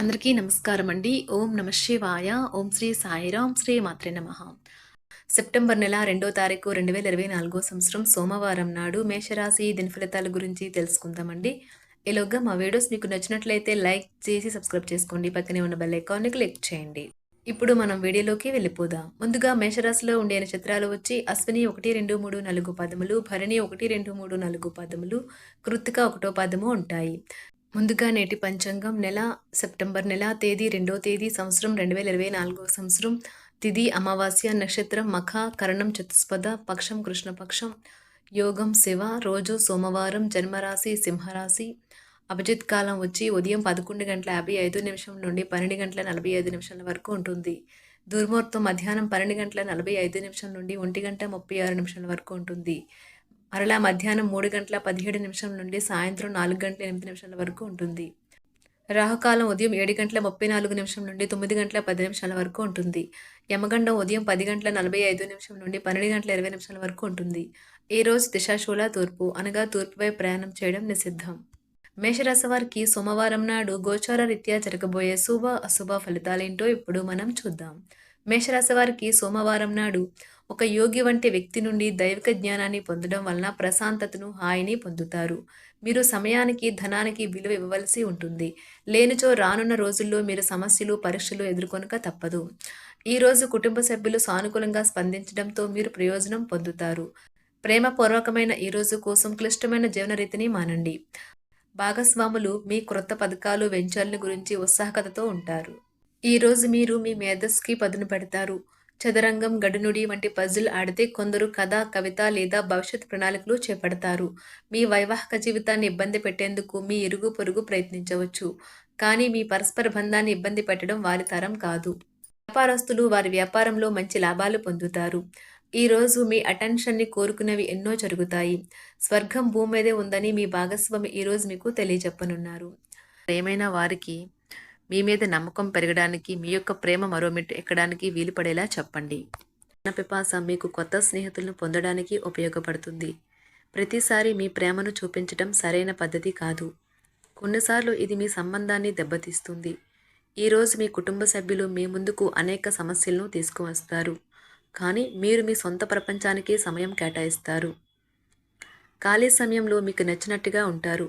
అందరికీ నమస్కారం అండి ఓం నమ శివాయ. ఓం శ్రీ సాయిరాం. శ్రీ మాత్రే నమ. సెప్టెంబర్ నెల రెండో తారీఖు రెండు వేల ఇరవై నాలుగో సంవత్సరం సోమవారం నాడు మేషరాశి దినఫలితాల గురించి తెలుసుకుందామండి. ఈలోగా మా వీడియోస్ మీకు నచ్చినట్లయితే లైక్ చేసి సబ్స్క్రైబ్ చేసుకోండి. పక్కనే ఉన్న బెల్ ఐకాన్ని క్లిక్ చేయండి. ఇప్పుడు మనం వీడియోలోకి వెళ్ళిపోదాం. ముందుగా మేషరాశిలో ఉండే నక్షత్రాలు వచ్చి అశ్విని ఒకటి రెండు మూడు నాలుగు పదములు భరణి ఒకటి రెండు మూడు నాలుగు పదములు కృత్తిక ఒకటో పదము ఉంటాయి. ముందుగా నేటి పంచాంగం నెల సెప్టెంబర్ నెల తేదీ రెండో తేదీ సంవత్సరం రెండు వేల ఇరవై నాలుగో సంవత్సరం. తిది అమావాస్య నక్షత్రం మఖ కరణం చతుస్పద పక్షం కృష్ణపక్షం యోగం శివ రోజు సోమవారం జన్మరాశి సింహరాశి. అభిజిత్ కాలం వచ్చి ఉదయం పదకొండు గంటల యాభై ఐదు నిమిషం నుండి పన్నెండు గంటల నలభై ఐదు నిమిషాల వరకు ఉంటుంది. దుర్ముహూర్తం మధ్యాహ్నం పన్నెండు గంటల నలభై ఐదు నిమిషం నుండి ఒంటి గంట ముప్పై ఆరు నిమిషాల వరకు ఉంటుంది. మరలా మధ్యాహ్నం మూడు గంటల పదిహేడు నిమిషం నుండి సాయంత్రం నాలుగు గంటల ఎనిమిది నిమిషాల వరకు ఉంటుంది. రాహుకాలం ఉదయం ఏడు గంటల ముప్పై నాలుగు నిమిషం నుండి తొమ్మిది గంటల పది నిమిషాల వరకు ఉంటుంది. యమగండం ఉదయం పది గంటల నలభై ఐదు నిమిషం నుండి పన్నెండు గంటల ఇరవై నిమిషాల వరకు ఉంటుంది. ఈ రోజు దిశాశూల తూర్పు అనగా తూర్పుపై ప్రయాణం చేయడం నిషిద్ధం. మేషరాశి వారికి సోమవారం నాడు గోచార రీత్యా జరగబోయే శుభ అశుభ ఫలితాలేంటో ఇప్పుడు మనం చూద్దాం. మేషరాశి వారికి సోమవారం నాడు ఒక యోగి వంటి వ్యక్తి నుండి దైవిక జ్ఞానాన్ని పొందడం వలన ప్రశాంతతను హాయిని పొందుతారు. మీరు సమయానికి ధనానికి విలువ ఇవ్వవలసి ఉంటుంది. లేనిచో రానున్న రోజుల్లో మీరు సమస్యలు పరీక్షలు ఎదుర్కొనక తప్పదు. ఈరోజు కుటుంబ సభ్యులు సానుకూలంగా స్పందించడంతో మీరు ప్రయోజనం పొందుతారు. ప్రేమపూర్వకమైన ఈ రోజు కోసం క్లిష్టమైన జీవనరీతిని మానండి. భాగస్వాములు మీ క్రొత్త పథకాలు వెంచర్ల గురించి ఉత్సాహకతతో ఉంటారు. ఈరోజు మీరు మీ మేధస్సుకి పదును పెడతారు. చదరంగం గడునుడి వంటి పజిల్ ఆడితే కొందరు కథ కవిత లేదా భవిష్యత్ ప్రణాళికలు చేపడతారు. మీ వైవాహిక జీవితాన్ని ఇబ్బంది పెట్టేందుకు మీ ఇరుగు పొరుగు ప్రయత్నించవచ్చు. కానీ మీ పరస్పర బంధాన్ని ఇబ్బంది పెట్టడం వారి తరం కాదు. వ్యాపారస్తులు వారి వ్యాపారంలో మంచి లాభాలు పొందుతారు. ఈరోజు మీ అటెన్షన్ని కోరుకునేవి ఎన్నో జరుగుతాయి. స్వర్గం భూమి మీదే ఉందని మీ భాగస్వామి ఈరోజు మీకు తెలియజెప్పనున్నారు. ఏమైనా వారికి మీ మీద నమ్మకం పెరగడానికి మీ యొక్క ప్రేమ మరో మెట్టు ఎక్కడానికి వీలు పడేలా చెప్పండి పిపాస మీకు కొత్త స్నేహితులను పొందడానికి ఉపయోగపడుతుంది. ప్రతిసారి మీ ప్రేమను చూపించడం సరైన పద్ధతి కాదు. కొన్నిసార్లు ఇది మీ సంబంధాన్ని దెబ్బతీస్తుంది. ఈరోజు మీ కుటుంబ సభ్యులు మీ ముందుకు అనేక సమస్యలను తీసుకువస్తారు. కానీ మీరు మీ సొంత ప్రపంచానికి సమయం కేటాయిస్తారు. ఖాళీ సమయంలో మీకు నచ్చినట్టుగా ఉంటారు.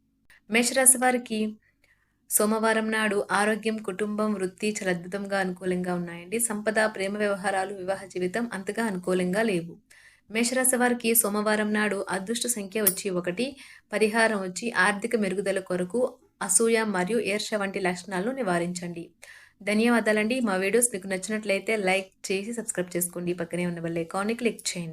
మేషరాశి వారికి సోమవారం నాడు ఆరోగ్యం కుటుంబం వృత్తి చాలా అద్భుతంగా అనుకూలంగా ఉన్నాయండి. సంపద ప్రేమ వ్యవహారాలు వివాహ జీవితం అంతగా అనుకూలంగా లేవు. మేషరాశి వారికి సోమవారం నాడు అదృష్ట సంఖ్య వచ్చి ఒకటి పరిహారం వచ్చి ఆర్థిక మెరుగుదల కొరకు అసూయ మరియు ఈర్ష వంటి లక్షణాలను నివారించండి. ధన్యవాదాలండి. మా వీడియోస్ మీకు నచ్చినట్లయితే లైక్ చేసి సబ్స్క్రైబ్ చేసుకోండి. పక్కనే ఉన్న బెల్ ఐకాన్ని క్లిక్ చేయండి.